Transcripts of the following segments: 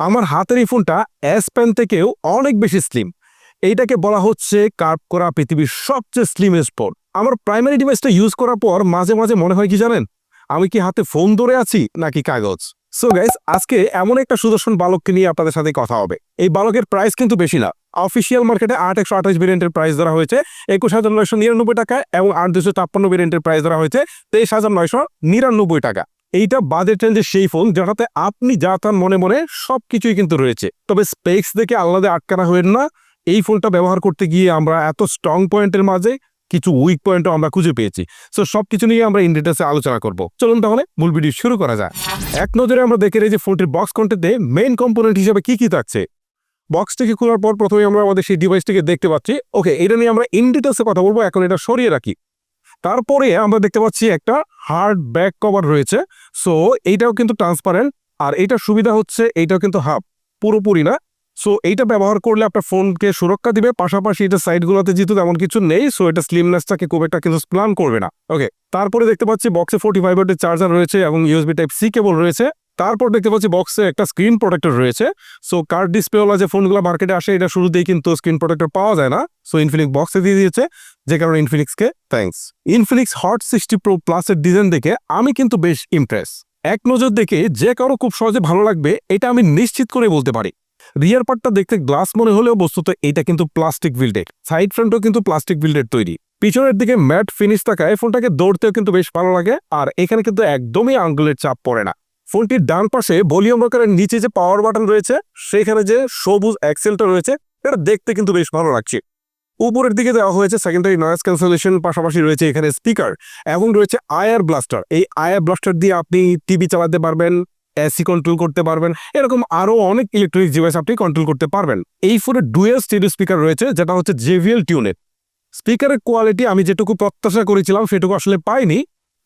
আমার হাতের এই ফোনটা এস পেন থেকেও অনেক বেশি স্লিম এইটাকে বলা হচ্ছে কার্ভ করা পৃথিবীর সবচেয়ে স্লিমেস্ট ফোন আমার প্রাইমারি ডিভাইসটা ইউজ করার পর মাঝে মাঝে মনে হয় কি জানেন? আমি কি হাতে ফোন ধরে আছি নাকি কাগজ? সো গাইস আজকে এমন একটা সুদর্শন বালককে নিয়ে আপনাদের সাথে কথা হবে। এই বালকের প্রাইস কিন্তু বেশি না। অফিসিয়াল মার্কেটে আট একশো আঠাশ ভেরিয়েন্টের প্রাইস ধরা হয়েছে, একুশ হাজার নয়শো নিরানব্বই টাকা এবং আট দুশো ছাপ্পান্ন ভেরিয়েন্টের প্রাইস ধরা হয়েছে তেইশ হাজার নয়শো নিরানব্বই টাকা। এইটা বাজেট রেঞ্জের সেই ফোন যেটাতে আপনি যা তার মনে মনে সব কিছুই কিন্তু রয়েছে। তবে স্পেক্স দেখে আলাদা আটকানা হবেন না, এই ফোনটা ব্যবহার করতে গিয়ে আমরা এত স্ট্রং পয়েন্টের মাঝে কিছু উইক পয়েন্টও আমরা খুঁজে পেয়েছি। সো সব কিছু নিয়ে আমরা ইন আলোচনা করব। চলুন তাহলে মূল ভিডিও শুরু করা যায় এক নজরে আমরা দেখে রয়েছি ফোনটির বক্স কন্টেন্টে মেইন কম্পোনেন্ট হিসেবে কি কি থাকছে। বক্সটিকে খোলার পর প্রথমে আমরা আমাদের সেই ডিভাইসটিকে দেখতে পাচ্ছি। ওকে এটা নিয়ে আমরা ইন ডিটেলসে কথা বলব, এখন এটা সরিয়ে রাখি। তারপরে আমরা দেখতে পাচ্ছি একটা হার্ড ব্যাক কভার রয়েছে। সো এইটাও কিন্তু ট্রান্সপারেন্ট আর এইটার সুবিধা হচ্ছে, এইটাও কিন্তু হাফ পুরোপুরি না। সো এইটা ব্যবহার করলে আপনার ফোনকে সুরক্ষা দিবে। পাশাপাশি এটা সাইডগুলোতে যেহেতু তেমন কিছু নেই সো এটা স্লিমনেসটাকে খুব একটা কিন্তু প্ল্যান করবে না। ওকে তারপরে দেখতে পাচ্ছি বক্সে ফোর্টি ফাইভ চার্জার রয়েছে এবং ইউএসবি টাইপ সি কেবল রয়েছে। তারপর দেখতে পাচ্ছি বক্সে একটা স্ক্রিন প্রোটেক্টর রয়েছে। সো কার্ড ডিসপ্লেওয়ালা যে ফোনগুলো মার্কেটে আসে, এটা শুরুতেই কিন্তু স্ক্রিন প্রোটেক্টর পাওয়া যায় না। সো ইনফিনিক্স বক্সে দিয়ে দিয়েছে, যে কারণে ইনফিনিক্সকে thanks Infinix Hot sixty Pro প্লাসের ডিজাইন দেখে আমি কিন্তু বেশ ইমপ্রেস এক নজর দেখে যে কারও খুব সহজে ভালো লাগবে, এটা আমি নিশ্চিত করে বলতে পারি। রিয়ার পার্টটা দেখতে গ্লাস মনে হলেও বস্তুত এটা কিন্তু প্লাস্টিক বিল্ডেড সাইড ফ্রন্টও কিন্তু প্লাস্টিক বিল্ডেড তৈরি। পিছনের দিকে ম্যাট ফিনিশ থাকায় ফোনটাকে দৌড়তেও কিন্তু বেশ ভালো লাগে, আর এখানে কিন্তু একদমই আঙ্গুলের চাপ পড়ে না। ফোনটির ডান পাশে ভলিউম রকারের নিচে যে পাওয়ার বাটন রয়েছে সেখানে যে সবুজ অ্যাক্সেলটা রয়েছে, এটা দেখতে কিন্তু বেশ ভালো লাগছে। উপরের দিকে দেওয়া হয়েছে সেকেন্ডারি নয়েজ ক্যান্সেলেশন পাশাপাশি রয়েছে এখানে স্পিকার এবং রয়েছে আয়ার ব্লাস্টার এই আয়ার ব্লাস্টার দিয়ে আপনি টিভি চালাতে পারবেন এসি কন্ট্রোল করতে পারবেন, এরকম আরও অনেক ইলেকট্রনিক ডিভাইস আপনি কন্ট্রোল করতে পারবেন। এই ফোনে ডুয়েল স্টেডিও স্পিকার রয়েছে, যেটা হচ্ছে জেভিএল টিউনের স্পিকারের কোয়ালিটি আমি যেটুকু প্রত্যাশা করেছিলাম, সেটুকু আসলে পাইনি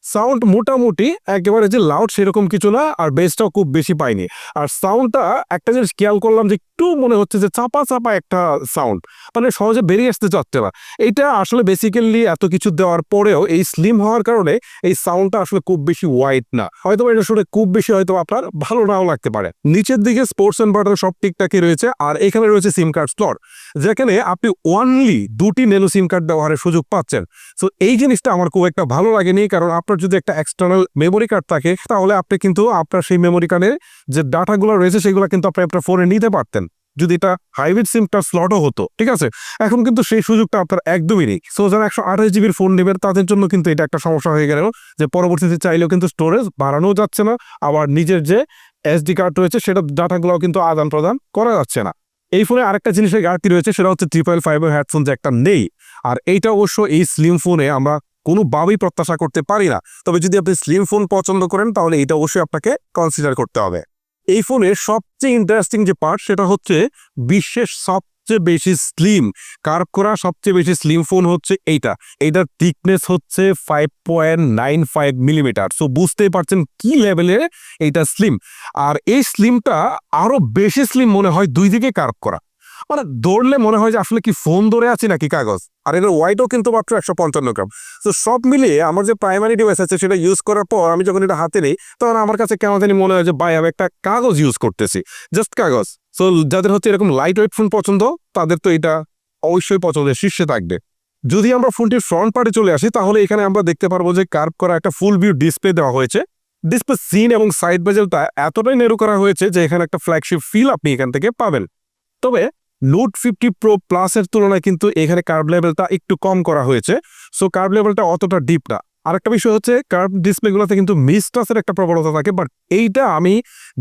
সাউন্ড মোটামুটি একেবারে যে লাউড সেরকম কিছু না, আর বেসটাও খুব বেশি পাইনি। আর সাউন্ডটা একটা জিনিস খেয়াল করলাম যে একটু মনে হচ্ছে যে চাপা চাপা একটা সাউন্ড মানে সহজে বেরিয়ে আসতে চাচ্ছে না। এইটা আসলে বেসিক্যালি এত কিছু দেওয়ার পরেও এই স্লিম হওয়ার কারণে এই সাউন্ডটা আসলে খুব বেশি ওয়াইড না। হয়তো এটা শুনে খুব বেশি হয়তো আপনার ভালো নাও লাগতে পারে। নিচের দিকে স্পোর্টস অ্যান্ড বাটার সব ঠিকঠাকই রয়েছে, আর এখানে রয়েছে সিম কার্ড স্লট যেখানে আপনি ওয়ানলি দুটি নেনো সিম কার্ড ব্যবহারের সুযোগ পাচ্ছেন। সো এই জিনিসটা আমার খুব একটা ভালো লাগেনি, কারণ আপনার যদি একটা এক্সটার্নাল মেমোরি কার্ড থাকে, তাহলে আপনি কিন্তু আপনার সেই মেমোরি কার্ডের যে ডাটাগুলো রয়েছে, সেগুলো কিন্তু আপনি আপনার ফোনে নিতে পারতেন। যদি এটা হাইব্রিড সিমটা স্লটও হতো, ঠিক আছে? এখন কিন্তু সেই সুযোগটা আপনার একদমই নেই। সো যারা একশো আঠাশ জিবির ফোন নেবেন, তাদের জন্য কিন্তু এটা একটা সমস্যা হয়ে গেল যে পরবর্তীতে চাইলেও কিন্তু স্টোরেজ বাড়ানো যাচ্ছে না, আবার নিজের যে এসডি কার্ড রয়েছে, সেটা ডাটাগুলো কিন্তু আদান প্রদান করা যাচ্ছে না। এই ফোনে আরেকটা জিনিসের ঘাটতি রয়েছে, সেটা হচ্ছে ট্রিপল ফাইভের হেডফোন একটা নেই। আর এইটা অবশ্য এই স্লিম ফোনে আমরা কোনোভাবেই প্রত্যাশা করতে পারি না। তবে যদি আপনি স্লিম ফোন পছন্দ করেন, তাহলে এটা অবশ্যই আপনাকে কনসিডার করতে হবে। এই ফোনের সবচেয়ে ইন্টারেস্টিং যে পার্ট সেটা হচ্ছে বিশ্বের সবচেয়ে বেশি স্লিম কার্ভ করা সবচেয়ে বেশি স্লিম ফোন হচ্ছে এইটা। এইটার থিকনেস হচ্ছে five point nine five millimetre so বুঝতেই পারছেন কি লেভেলের এইটা স্লিম আর এই স্লিমটা আরও বেশি স্লিম মনে হয় দুই দিকে কার্ভ করা। মানে দৌড়লে মনে হয় যে আসলে কি ফোন ধরে আছি নাকি কাগজ? আর এটার ওয়াইটও কিন্তু মাত্র একশো পঞ্চান্ন গ্রাম তো সব মিলিয়ে আমার যে প্রাইমারি ডিভাইস আছে সেটা ইউজ করার পর আমি যখন এটা হাতে নিই, তখন আমার কাছে কেমন জানি মনে হয় যে, ভাই, আমি একটা কাগজ ইউজ করতেছি। জাস্ট কাগজ। সো যাদের হচ্ছে এরকম লাইট ওয়েট ফোন পছন্দ, তাদের তো এটা অবশ্যই পছন্দের শীর্ষে থাকবে। যদি আমরা ফোনটির ফ্রন্ট পার্টে চলে আসি, তাহলে এখানে আমরা দেখতে পারব যে কার্ভ করা একটা ফুল ভিউ ডিসপ্লে দেওয়া হয়েছে। ডিসপ্লে সিন এবং সাইড বেজেলটা এতটাই নেরো করা হয়েছে যে এখানে একটা ফ্ল্যাগশিপ ফিল আপনি এখান থেকে পাবেন। তবে নোট ফিফটি প্রো প্লাসের তুলনায় কিন্তু এখানে কার্ভ লেভেলটা একটু কম করা হয়েছে। সো কার্ভ লেভেলটা অতটা ডিপ না। আরেকটা বিষয় হচ্ছে কার্ভ ডিসপ্লেগুলোতে কিন্তু মিসটাসের একটা প্রবণতা থাকে বাট এইটা আমি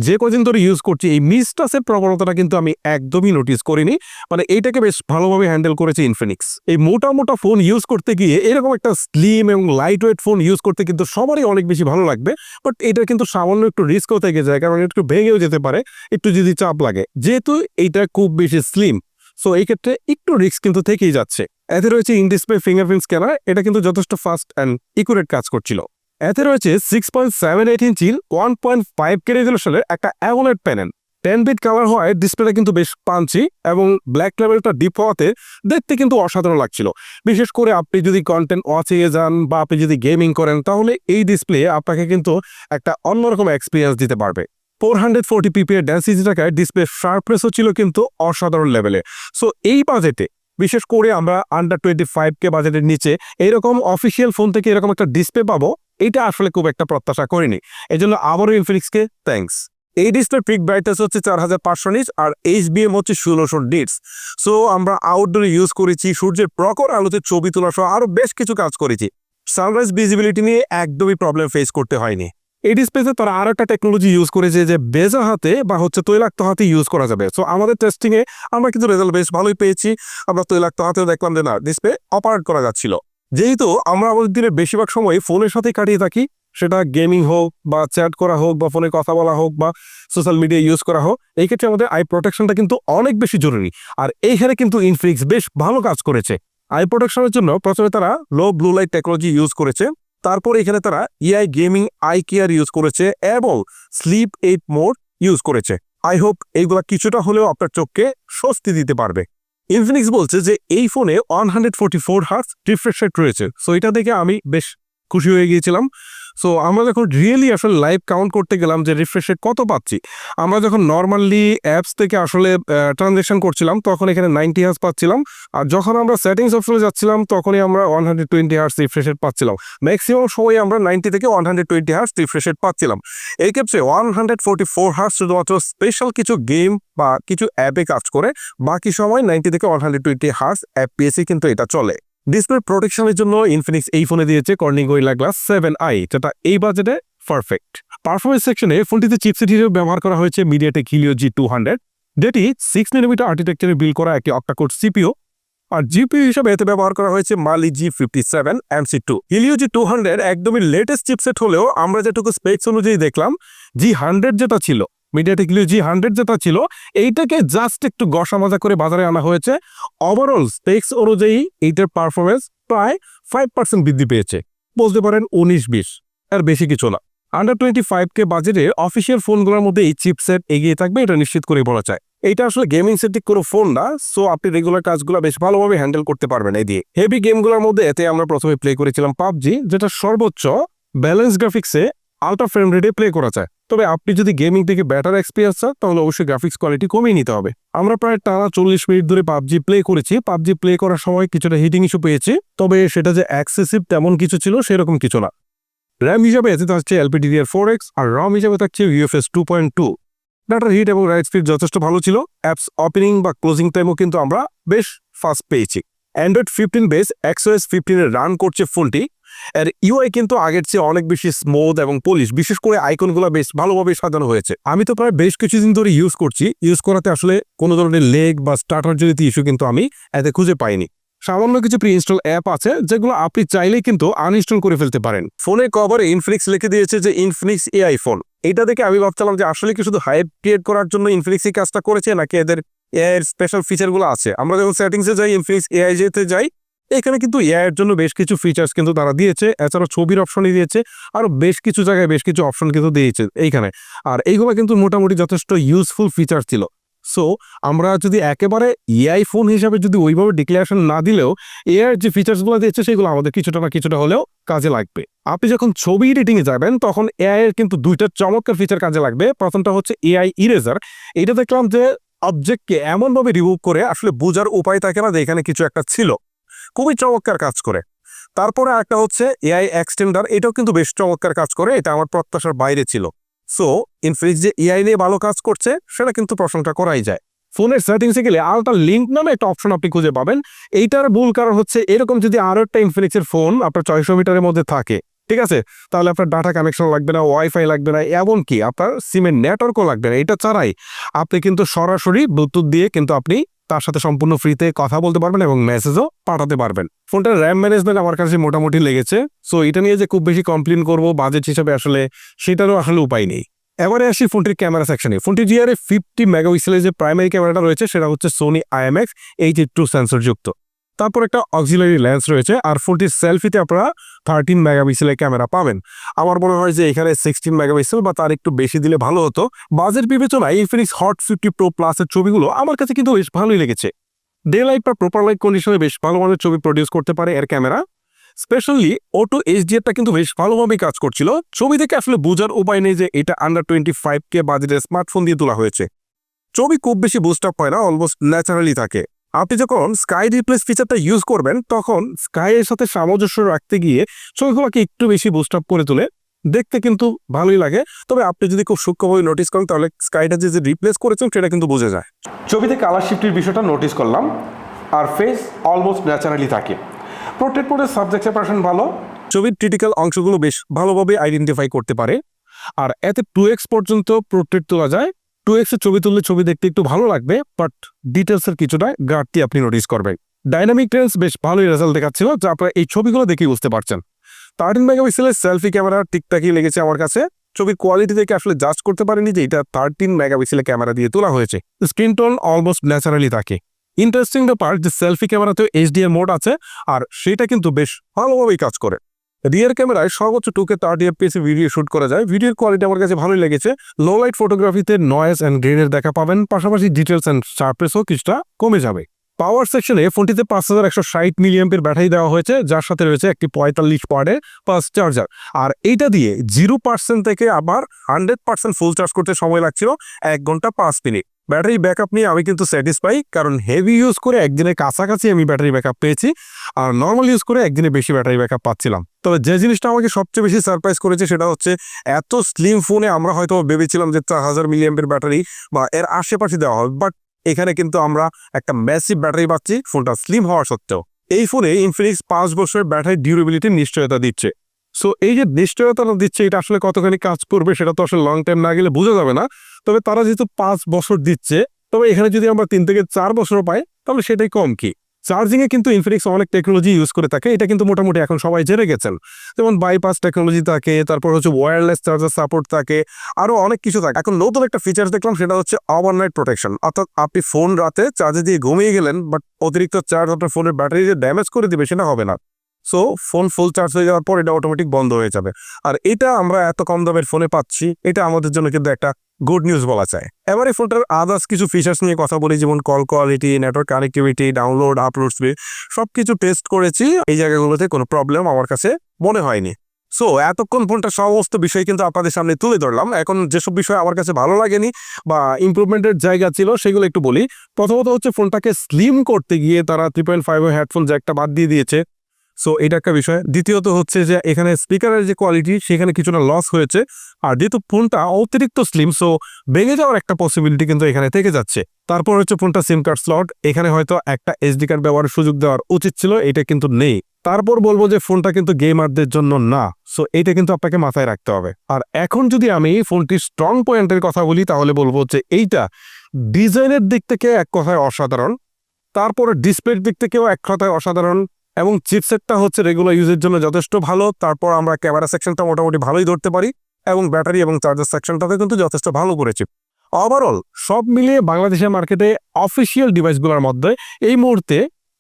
যে কদিন ধরে ইউজ করছি, এই মিসটাসের প্রবণতাটা কিন্তু আমি একদমই নোটিস করিনি। মানে এইটাকে বেশ ভালোভাবে হ্যান্ডেল করেছে ইনফিনিক্স এই মোটা মোটা ফোন ইউজ করতে গিয়ে, এরকম একটা স্লিম এবং লাইট ওয়েট ফোন ইউজ করতে কিন্তু সবারই অনেক বেশি ভালো লাগবে বাট এটা কিন্তু সামান্য একটু রিস্কও থেকে যায়, কারণ একটু ভেঙেও যেতে পারে, একটু যদি চাপ লাগে। যেহেতু এইটা খুব বেশি স্লিম সো এই ক্ষেত্রে একটু রিস্ক কিন্তু থেকেই যাচ্ছে। এতে রয়েছে ইন ডিসপ্লে ফিঙ্গারপ্রিন্ট স্ক্যানার এটা কিন্তু যথেষ্ট ফাস্ট অ্যান্ড ইকুরেট কাজ করছিল। এতে রয়েছে সিক্স পয়েন্ট সেভেন এইট ইঞ্চির ওয়ান পয়েন্ট ফাইভ কে রেজলিউশনের একটা AMOLED panel ten bit colour হওয়ায় ডিসপ্লেটা কিন্তু বেশ পাঞ্চি এবং ব্ল্যাক লেভেলটা ডিপ হওয়াতে দেখতে কিন্তু অসাধারণ লাগছিল। বিশেষ করে আপনি যদি কন্টেন্ট ওয়াচে যান বা আপনি যদি গেমিং করেন, তাহলে এই ডিসপ্লে আপনাকে কিন্তু একটা অন্যরকম এক্সপিরিয়েন্স দিতে পারবে। ফোর হান্ড্রেড ফোর্টি পিপি এর ডেন্সিটি টাকায় ডিসপ্লে শার্পনেসও ছিল কিন্তু অসাধারণ লেভেলে সো এই বাজেটে বিশেষ করে আমরা আন্ডার টোয়েন্টি ফাইভ কে বাজেটের নিচে, এইরকম অফিসিয়াল ফোন থেকে এরকম একটা ডিসপ্লে পাবো, এটা আসলে খুব একটা প্রত্যাশা করিনি। এই জন্য আবারও ইনফিনিক্সকে থ্যাঙ্কস এই ডিসপ্লে পিক ব্রাইটনেস হচ্ছে চার হাজার পাঁচশো নিচ আর এইচ এইচবিএম হচ্ছে ষোলোশো ডিটস সো আমরা আউটডোরে ইউজ করেছি, সূর্যের প্রকর আলোতে ছবি তোলা সহ আরও বেশ কিছু কাজ করেছি। সানরাইজ ভিজিবিলিটি নিয়ে একদমই প্রবলেম ফেস করতে হয়নি। এই ডিসপ্লেতে তারা আরও একটা টেকনোলজি ইউজ করেছে যে বেজা হাতে বা হচ্ছে তৈলাক্ত হাতে ইউজ করা যাবে। সো আমাদের টেস্টিংয়ে আমরা কিন্তু রেজাল্ট বেশ ভালোই পেয়েছি। আমরা তৈলাক্ত হাতেও দেখলাম যে না ডিসপ্লে অপারেট করা যাচ্ছিল। যেহেতু আমরা আমাদের দিনে বেশিরভাগ সময় ফোনের সাথে কাটিয়ে থাকি, সেটা গেমিং হোক বা চ্যাট করা হোক বা ফোনে কথা বলা হোক বা সোশ্যাল মিডিয়া ইউজ করা হোক, এই ক্ষেত্রে আমাদের আই প্রোটেকশনটা কিন্তু অনেক বেশি জরুরি। আর এইখানে কিন্তু ইনফিনিক্স বেশ ভালো কাজ করেছে। আই প্রোটেকশনের জন্য প্রথমে তারা low blue light technology use করেছে। তারপর এখানে তারা AI gaming eye care use করেছে এবং স্লিপ এইট মোড ইউজ করেছে। আই হোপ এইগুলা কিছুটা হলেও আপনার চোখকে স্বস্তি দিতে পারবে। ইনফিনিক্স বলছে যে এই ফোনে one hundred forty four hertz refresh rate রয়েছে। সো এটা দেখে আমি বেশ খুশি হয়ে গিয়েছিলাম। সো আমরা যখন রিয়েলি আসলে লাইভ কাউন্ট করতে গেলাম যে রিফ্রেশ রেট কত পাচ্ছি, আমরা যখন নর্মালি অ্যাপস থেকে আসলে ট্রানজেকশন করছিলাম, তখন এখানে নাইনটি হার্স পাচ্ছিলাম। আর যখন আমরা সেটিংস অপশনে যাচ্ছিলাম, তখনই আমরা one hundred twenty hertz refresh rate পাচ্ছিলাম। ম্যাক্সিমাম সময় আমরা নাইনটি থেকে one hundred twenty hertz refresh rate পাচ্ছিলাম। এই ক্ষেত্রে one hundred forty four hertz শুধুমাত্র স্পেশাল কিছু গেম বা কিছু অ্যাপে কাজ করে, বাকি সময় নাইনটি থেকে one hundred twenty hertz app PAC কিন্তু এটা চলে। ডিসপ্লে প্রোটেকশনের জন্য ইনফিনিক্স এই ফোনে দিয়েছে Corning Gorilla Glass seven I যেটা এই বাজেটে পারফেক্ট পারফরমেন্স সেকশনে ফোনটিতে চিপসেট হিসেবে ব্যবহার করা হয়েছে MediaTek Helio G two hundred যেটি সিক্স মিলিমিটার আর্কিটেকচারে বিল করা একটি অক্টাকোড সিপিও আর জিপিও হিসেবে এতে ব্যবহার করা হয়েছে Mali G fifty seven MC two Helio G two hundred একদমই লেটেস্ট চিপসেট হলেও আমরা যেটুকু স্পেক্স অনুযায়ী দেখলাম জি হান্ড্রেড যেটা ছিল মিডিয়াটেক হিলিও জি হান্ড্রেড যেটা ছিল, এইটাকে জাস্ট একটু গসা মাজা করে বাজারে আনা হয়েছে। ওভারঅল স্পেক্স অনুযায়ী এইটার পারফরমেন্স প্রায় ফাইভ পার্সেন্ট বৃদ্ধি পেয়েছে। বলতে পারেন উনিশ বিশ আর বেশি কিছু না। আন্ডার টোয়েন্টি ফাইভ কে বাজেটে অফিসিয়াল ফোনগুলোর মধ্যে এই চিপসেট এগিয়ে থাকবে, এটা নিশ্চিত করে বলা যায়। এটা আসলে গেমিং সেটিক কোনো ফোন না সো আপনি রেগুলার কাজগুলো বেশ ভালোভাবে হ্যান্ডেল করতে পারবেন এই দিয়ে। হেভি গেমগুলোর মধ্যে এতে আমরা প্রথমে প্লে করেছিলাম পাবজি, যেটা সর্বোচ্চ ব্যালেন্স গ্রাফিক্সে আলট্রা ফ্রেম রেটে প্লে করা যায়। তবে আপনি যদি গেমিং থেকে ব্যাটার এক্সপিরিয়েন্স চান, তাহলে অবশ্যই গ্রাফিক্স কোয়ালিটি কমিয়ে নিতে হবে। আমরা প্রায় টানা চল্লিশ মিনিট ধরে পাবজি প্লে করেছি। পাবজি প্লে করার সময় কিছুটা হিটিং ইস্যু পেয়েছি, তবে সেটা যে অ্যাক্সেসিভ তেমন কিছু ছিল সেরকম কিছু না। র্যাম হিসাবে এতে থাকছে এলপিডিডিআর ফোর এক্স আর রম হিসাবে থাকছে ইউএফএস টু পয়েন্ট টু ডাটার হিট এবং রাইট স্পিড যথেষ্ট ভালো ছিল। অ্যাপস ওপেনিং বা ক্লোজিং টাইমও কিন্তু আমরা বেশ ফাস্ট পেয়েছি। অ্যান্ড্রয়েড ফিফটিন বেস এক্সওএস ফিফটিনে রান করছে ফোনটি এর ইউআই কিন্তু আগের চেয়ে অনেক বেশি স্মুথ এবং পলিশ বিশেষ করে আইকনগুলো বেশ ভালোভাবে সাজানো হয়েছে। আমি তো প্রায় বেশ কিছুদিন ধরে ইউজ করছি ইউজ করাতে আসলে কোনো ধরনের লেগ বা স্টার্টার জনিত ইস্যু কিন্তু আমি এতে খুঁজে পাইনি। সামান্য কিছু প্রি ইনস্টল অ্যাপ আছে, যেগুলো আপনি চাইলেই কিন্তু আনইনস্টল করে ফেলতে পারেন। ফোনের কভারে ইনফ্লিক্স লিখে দিয়েছে যে ইনফিনিক্স এআই ফোন এটা দেখে আমি ভাবছিলাম যে আসলে কি শুধু হাইপ ক্রিয়েট করার জন্য ইনফিনিক্স এই কাজটা করেছে, নাকি এদের এআই এর স্পেশাল ফিচারগুলো আছে? আমরা যখন সেটিংসে যাই ইনফিনিক্স এআই যেতে যাই এখানে কিন্তু এআইয়ের জন্য বেশ কিছু ফিচার্স কিন্তু তারা দিয়েছে এছাড়া ছবির অপশনই দিয়েছে আরও বেশ কিছু জায়গায় বেশ কিছু অপশন কিন্তু দিয়েছে এইখানে। আর এইগুলো কিন্তু মোটামুটি যথেষ্ট ইউজফুল ফিচার ছিল। সো আমরা যদি একেবারে এআই ফোন হিসাবে যদি ওইভাবে ডিক্লারেশন না দিলেও এআই যে ফিচার্সগুলো দিয়েছে, সেগুলো আমাদের কিছুটা না কিছুটা হলেও কাজে লাগবে। আপনি যখন ছবি এডিটিংয়ে যাবেন, তখন এআই এর কিন্তু দুইটা চমৎকার ফিচার কাজে লাগবে। প্রথমটা হচ্ছে এআই ইরেজার এটা দেখলাম যে অবজেক্টকে এমনভাবে রিমুভ করে আসলে বোঝার উপায় থাকে না যে এখানে কিছু একটা ছিল। খুবই চমৎকার কাজ করে। তারপরে একটা হচ্ছে এআই এক্সটেন্ডার এটাও কিন্তু বেশ চমৎকার কাজ করে, এটা আমার প্রত্যাশার বাইরে ছিল। সো ইনফিনিক্স যে এআই নিয়ে ভালো কাজ করছে, সেটা কিন্তু প্রশংসা করাই যায়। ফোনের সেটিংসে গেলে আলট্রা লিঙ্ক নামে একটা অপশন আপনি খুঁজে পাবেন। এইটার মূল কারণ হচ্ছে, এরকম যদি আরও একটা ইনফিনিক্সের ফোন আপনার ছয়শো মিটারের মধ্যে থাকে, ঠিক আছে? তাহলে আপনার ডাটা কানেকশন লাগবে না ওয়াইফাই লাগবে না, এমনকি আপনার সিমের নেটওয়ার্কও লাগবে না, এটা ছাড়াই আপনি কিন্তু সরাসরি ব্লুটুথ দিয়ে কিন্তু আপনি তার সাথে সম্পূর্ণ ফ্রিতে কথা বলতে পারবেন এবং মেসেজও পাঠাতে পারবেন। ফোনটার র্যাম ম্যানেজমেন্ট আমার কাছে মোটামুটি লেগেছে। সো এটা নিয়ে যে খুব বেশি কমপ্লেন করব বাজেট হিসাবে আসলে সেটারও আসলে উপায় নেই। এবারে আসি ফোনটির ক্যামেরা সেকশনে ফোনটি জিআরে ফিফটি মেগাপিক্সেলের যে প্রাইমারি ক্যামেরাটা রয়েছে, সেটা হচ্ছে Sony IMX H two sensor যুক্ত তারপর একটা অক্সিলারি লেন্স রয়েছে, আর ফোনটির সেলফিতে আপনারা থার্টিন মেগাপিক্সেলের ক্যামেরা পাবেন। আমার মনে হয় যে এখানে সিক্সটিন মেগাপিক্সেল বা তার একটু বেশি দিলে ভালো হতো। বাজেট বিবেচনায় ইনফিনিক্স হট ফিফটি প্রো প্লাসের ছবিগুলো আমার কাছে কিন্তু বেশ ভালোই লেগেছে। ডে লাইট বা প্রপার লাইট কন্ডিশনে বেশ ভালো মানের ছবি প্রডিউস করতে পারে এর ক্যামেরা স্পেশালি অটো এইচডিআরটা কিন্তু বেশ ভালোভাবে কাজ করছিল। ছবি থেকে আসলে বোঝার উপায় নেই যে এটা আন্ডার টোয়েন্টি ফাইভ কে বাজেটের স্মার্টফোন দিয়ে তোলা হয়েছে। ছবি খুব বেশি বুস্ট আপ হয় না অলমোস্ট ন্যাচারালি থাকে। আপনি যখন স্কাই রিপ্লেস ফিচারটা ইউজ করবেন তখন স্কাই এর সাথে সামঞ্জস্য রাখতে গিয়ে ছবিগুলোকে একটু বেশি বুস্ট আপ করে তোলে দেখতে কিন্তু ভালোই লাগে। তবে আপনি যদি খুব সূক্ষ্মভাবে নোটিস করেন তাহলে স্কাইটা যে রিপ্লেস করেছেন সেটা কিন্তু বোঝা যায়। ছবিতে কালার শিফটের বিষয়টা নোটিস করলাম। আর ফেস অলমোস্ট ন্যাচারালি থাকে। প্রোট্রেট মোডের সাবজেক্ট সেপারেশন ভালো। ছবির ক্রিটিক্যাল অংশগুলো বেশ ভালোভাবে আইডেন্টিফাই করতে পারে। আর এতে টু এক্স পর্যন্ত পোর্ট্রেট তোলা যায়। টু এক্সের ছবি তুললে ছবি দেখতে একটু ভালো লাগবে বাট ডিটেলসের কিছুটা ঘাটতি আপনি নোটিস করবেন। ডাইনামিক টেন্স বেশ ভালোই রেজাল্ট দেখাচ্ছিল, যা আপনারা এই ছবিগুলো দেখেই বুঝতে পারছেন। থার্টিন মেগাপিক্সেলের সেলফি ক্যামেরা ঠিকঠাকই লেগেছে আমার কাছে। ছবির কোয়ালিটি দেখে আসলে জাজ করতে পারিনি যে এটা থার্টিন মেগাপিক্সেলের ক্যামেরা দিয়ে তোলা হয়েছে। স্ক্রিন টোন অলমোস্ট ন্যাচারালি থাকে। ইন্টারেস্টিং ব্যাপার যে সেলফি ক্যামেরাতেও এইচডিআর মোড আছে, আর সেটা কিন্তু বেশ ভালোভাবেই কাজ করে। রিয়ার ক্যামেরায় সর্বোচ্চ টুকে থার্টি এফপিএস ভিডিও শুট করা যায়। ভিডিওর কোয়ালিটি আমার কাছে ভালোই লেগেছে। লো লাইট ফটোগ্রাফিতে নয়েস অ্যান্ড গ্রেনের দেখা পাবেন। পাশাপাশি ডিটেলস অ্যান্ড শার্পনেসও কিছুটা কমে যাবে। পাওয়ার সেকশনে ফোনটিতে পাঁচ হাজার একশো ষাট মিলিয়ামের ব্যাটারি দেওয়া হয়েছে, যার সাথে রয়েছে একটি পঁয়তাল্লিশ ওয়ার্ডের ফাস্ট চার্জার আর এইটা দিয়ে জিরো পার্সেন্ট থেকে আবার হান্ড্রেড পার্সেন্ট ফুল চার্জ করতে সময় লাগছিল এক ঘণ্টা পাঁচ মিনিট। ব্যাটারি ব্যাকআপ নিয়ে আমি কিন্তু স্যাটিসফাই কারণ হেভি ইউজ করে একদিনের কাছাকাছি আমি ব্যাটারি ব্যাকআপ পেয়েছি, আর নর্মাল ইউজ করে একদিনে বেশি ব্যাটারি ব্যাকআপ পাচ্ছিলাম। তবে যে জিনিসটা আমাকে সবচেয়ে বেশি সারপ্রাইজ করেছে সেটা হচ্ছে এত স্লিম ফোনে আমরা হয়তো ভেবেছিলাম যে চার হাজার মিলিয়ামের ব্যাটারি বা এর আশেপাশে দেওয়া হবে বাট এখানে কিন্তু আমরা একটা ম্যাসিভ ব্যাটারি পাচ্ছি ফোনটা স্লিম হওয়া সত্ত্বেও। এই ফোনে ইনফিনিক্স পাঁচ বছরের ব্যাটারি ডিউরেবিলিটির নিশ্চয়তা দিচ্ছে। সো এই যে নিশ্চয়তাটা দিচ্ছে, এটা আসলে কতখানি কাজ করবে সেটা তো আসলে লং টাইম না গেলে বোঝা যাবে না। তবে তারা যেহেতু পাঁচ বছর দিচ্ছে, তবে এখানে যদি আমরা তিন থেকে চার বছর পাই, তাহলে সেটাই কম কি? চার্জিং এ কিন্তু ইনফিনিক্স অনেক টেকনোলজি ইউজ করে থাকে, এটা কিন্তু মোটামুটি এখন সবাই জেনে গেছেন। যেমন বাইপাস টেকনোলজি থাকে, তারপর হচ্ছে ওয়্যারলেস চার্জার সাপোর্ট থাকে, আরও অনেক কিছু থাকে। এখন নতুন একটা ফিচার দেখলাম, সেটা হচ্ছে ওভারনাইট প্রোটেকশন অর্থাৎ আপনি ফোন রাতে চার্জে দিয়ে ঘুমিয়ে গেলেন বাট অতিরিক্ত চার্জ আপনার ফোনের ব্যাটারি যে ড্যামেজ করে দিবে, সেটা হবে না। সো ফোন ফুল চার্জ হয়ে যাওয়ার পর এটা অটোমেটিক বন্ধ হয়ে যাবে। আর এটা আমরা এত কম দামের ফোনে পাচ্ছি, এটা আমাদের জন্য কিন্তু একটা গুড নিউজ বলা যায়। এবার এই ফোনটার আদার্স কিছু ফিচার্স নিয়ে কথা বলি, যেমন call quality network connectivity download upload speed সব কিছু টেস্ট করেছি। এই জায়গাগুলোতে কোনো প্রবলেম আমার কাছে মনে হয়নি। সো এতক্ষণ ফোনটা সমস্ত বিষয় কিন্তু আপনাদের সামনে তুলে ধরলাম। এখন যেসব বিষয় আমার কাছে ভালো লাগেনি বা ইমপ্রুভমেন্টের জায়গা ছিল, সেগুলো একটু বলি। প্রথমত হচ্ছে ফোনটাকে স্লিম করতে গিয়ে তারা থ্রি পয়েন্ট ফাইভ হেডফোন জ্যাকটা বাদ দিয়ে দিয়েছে। সো এটা একটা বিষয়। দ্বিতীয়ত হচ্ছে যে, এখানে স্পিকারের যে কোয়ালিটি সেখানে কিছুটা লস হয়েছে। আর যেহেতু ফোনটা অতিরিক্ত স্লিম সো ভেঙে যাওয়ার একটা পসিবিলিটি কিন্তু এখানে থেকে যাচ্ছে। তারপর হচ্ছে ফোনটা সিম কার্ড স্লট এখানে হয়তো একটা এসডি কার্ড ব্যবহারের সুযোগ দেওয়ার উচিত ছিল, এটা কিন্তু নেই। তারপর বলব যে ফোনটা কিন্তু গেমারদের জন্য না। সো এইটা কিন্তু আপনাকে মাথায় রাখতে হবে। আর এখন যদি আমি ফোনটির স্ট্রং পয়েন্টের কথা বলি, তাহলে বলব যে, এইটা ডিজাইনের দিক থেকে এক কথায় অসাধারণ। তারপরে ডিসপ্লের দিক থেকেও এক কথায় অসাধারণ। এবং চিপসেটটা হচ্ছে রেগুলার ইউজের জন্য যথেষ্ট ভালো। তারপর আমরা ক্যামেরা সেকশনটা মোটামুটি ভালোই ধরতে পারি এবং ব্যাটারি এবং চার্জার সেকশনটাতে কিন্তু যথেষ্ট ভালো করেছি ওভারঅল সব মিলিয়ে বাংলাদেশের মার্কেটে অফিসিয়াল ডিভাইসগুলোর মধ্যে এই মুহূর্তে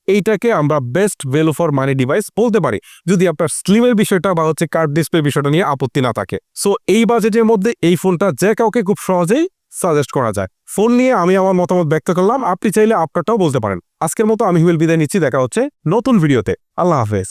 এইটাকে আমরা best value for money device বলতে পারি। যদি আপনার স্লিমের বিষয়টা বা হচ্ছে কার্ড ডিসপ্লে বিষয়টা নিয়ে আপত্তি না থাকে। সো এই বাজেটের মধ্যে এই ফোনটা যে কাউকে খুব সহজেই সাজেস্ট করা যায়। ফোন নিয়ে আমি আমার মতামত ব্যক্ত করলাম, আপনি চাইলে আপনারটাও বলতে পারেন। আজকের মতো আমি হুইল বিদায় নিচ্ছি, দেখা হচ্ছে নতুন ভিডিওতে আল্লাহ হাফেজ।